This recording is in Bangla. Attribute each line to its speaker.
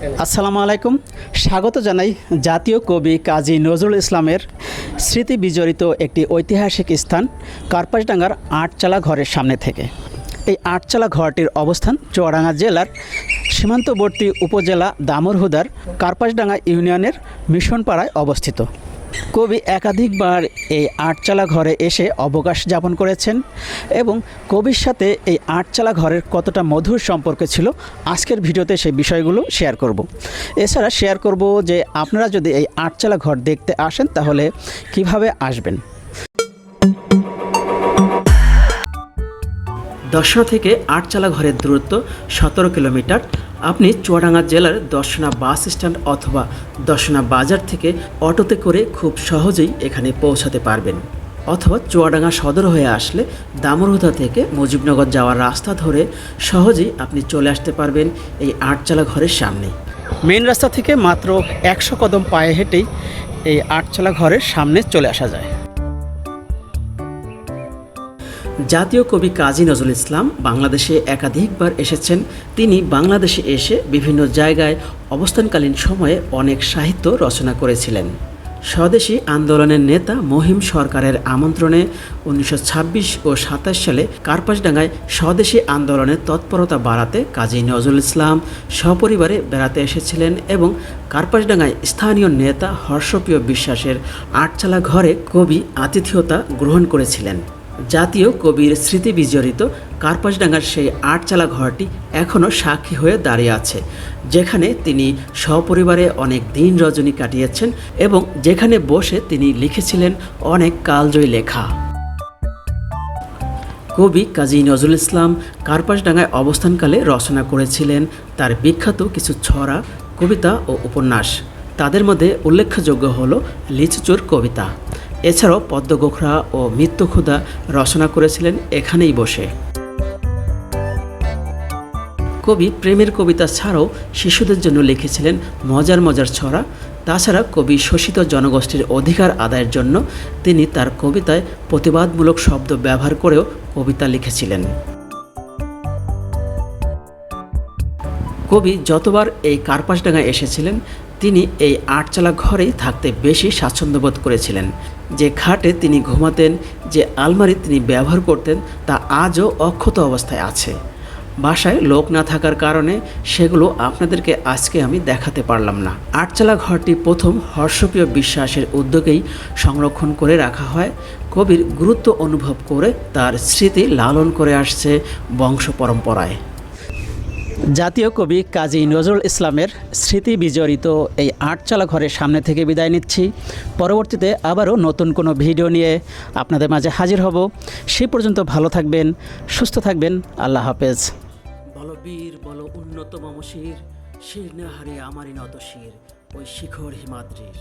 Speaker 1: আসসালামু আলাইকুম। স্বাগত জানাই জাতীয় কবি কাজী নজরুল ইসলামের স্মৃতি বিজড়িত একটি ঐতিহাসিক স্থান কার্পাসডাঙ্গার আটচালা ঘরের সামনে থেকে। এই আটচালা ঘরটির অবস্থান চুয়াডাঙ্গা জেলার সীমান্তবর্তী উপজেলা দামরহুদার কার্পাসডাঙ্গা ইউনিয়নের মিশনপাড়ায় অবস্থিত। কবি একাধিকবার এই আটচালা ঘরে এসে অবকাশ যাপন করেছেন এবং কবির সাথে এই আটচালা ঘরের কতটা মধুর সম্পর্ক ছিল আজকের ভিডিওতে সেই বিষয়গুলো শেয়ার করব। এছাড়া শেয়ার করব যে আপনারা যদি এই আটচালা ঘর দেখতে আসেন তাহলে কীভাবে আসবেন দর্শনা থেকে আটচালা ঘরের দূরত্ব সতেরো কিলোমিটার। আপনি চুয়াডাঙ্গা জেলার দর্শনা বাস স্ট্যান্ড অথবা দর্শনা বাজার থেকে অটোতে করে খুব সহজেই এখানে পৌঁছাতে পারবেন। অথবা চুয়াডাঙ্গা সদর হয়ে আসলে দামরহুদা থেকে মুজিবনগর যাওয়ার রাস্তা ধরে সহজেই আপনি চলে আসতে পারবেন এই আটচালা ঘরের সামনে। মেন রাস্তা থেকে মাত্র একশো কদম পায়ে হেঁটেই এই আটচালা ঘরের সামনে চলে আসা যায়। জাতীয় কবি কাজী নজরুল ইসলাম বাংলাদেশে একাধিকবার এসেছেন। তিনি বাংলাদেশে এসে বিভিন্ন জায়গায় অবস্থানকালীন সময়ে অনেক সাহিত্য রচনা করেছিলেন। স্বদেশী আন্দোলনের নেতা মহিম সরকারের আমন্ত্রণে উনিশশো ছাব্বিশ ও সাতাশ সালে কার্পাসডাঙ্গায় স্বদেশী আন্দোলনের তৎপরতা বাড়াতে কাজী নজরুল ইসলাম সপরিবারে বেড়াতে এসেছিলেন এবং কার্পাসডাঙ্গায় স্থানীয় নেতা হর্ষপ্রিয় বিশ্বাসের আটচালা ঘরে কবি আতিথেয়তা গ্রহণ করেছিলেন। জাতীয় কবির স্মৃতি বিজড়িত কার্পাসডাঙ্গার সেই আটচালা ঘরটি এখনও সাক্ষী হয়ে দাঁড়িয়ে আছে, যেখানে তিনি সপরিবারে অনেক দিন রজনী কাটিয়েছেন এবং যেখানে বসে তিনি লিখেছিলেন অনেক কালজয়ী লেখা। কবি কাজী নজরুল ইসলাম কার্পাসডাঙ্গায় অবস্থানকালে রচনা করেছিলেন তার বিখ্যাত কিছু ছড়া, কবিতা ও উপন্যাস। তাদের মধ্যে উল্লেখযোগ্য হল লিচুচোর কবিতা। এছাড়াও পদ্মগোখরা ও মৃত্যুক্ষুদা রচনা করেছিলেন এখানেই বসে। কবি প্রেমের কবিতা ছাড়াও শিশুদের জন্য লিখেছিলেন মজার মজার ছড়া। তাছাড়া কবি শোষিত জনগোষ্ঠীর অধিকার আদায়ের জন্য তিনি তার কবিতায় প্রতিবাদমূলক শব্দ ব্যবহার করেও কবিতা লিখেছিলেন। কবি যতবার এই কার্পাসডাঙ্গায় এসেছিলেন তিনি এই আটচালা ঘরেই থাকতে বেশি স্বাচ্ছন্দ্যবোধ করেছিলেন। যে খাটে তিনি ঘুমাতেন, যে আলমারি তিনি ব্যবহার করতেন, তা আজও অক্ষত অবস্থায় আছে। বাসায় লোক না থাকার কারণে সেগুলো আপনাদেরকে আজকে আমি দেখাতে পারলাম না। আটচালা ঘরটি প্রথম হর্ষপ্রিয় বিশ্বাসের উদ্যোগেই সংরক্ষণ করে রাখা হয়। কবির গুরুত্ব অনুভব করে তার স্মৃতি লালন করে আসছে বংশ পরম্পরায়। জাতীয় কবি কাজী নজরুল ইসলামের স্মৃতি বিজড়িত এই আটচালা ঘরের সামনে থেকে বিদায় নিচ্ছি। পরবর্তীতে আবারও নতুন কোনো ভিডিও নিয়ে আপনাদের মাঝে হাজির হব। সে পর্যন্ত ভালো থাকবেন, সুস্থ থাকবেন, আল্লাহ হাফেজ। বলো বীর, বলো উন্নত মমশির, শির না হারিয়ে আমারই নত শির, ওই শিখর হিমাদ্রির।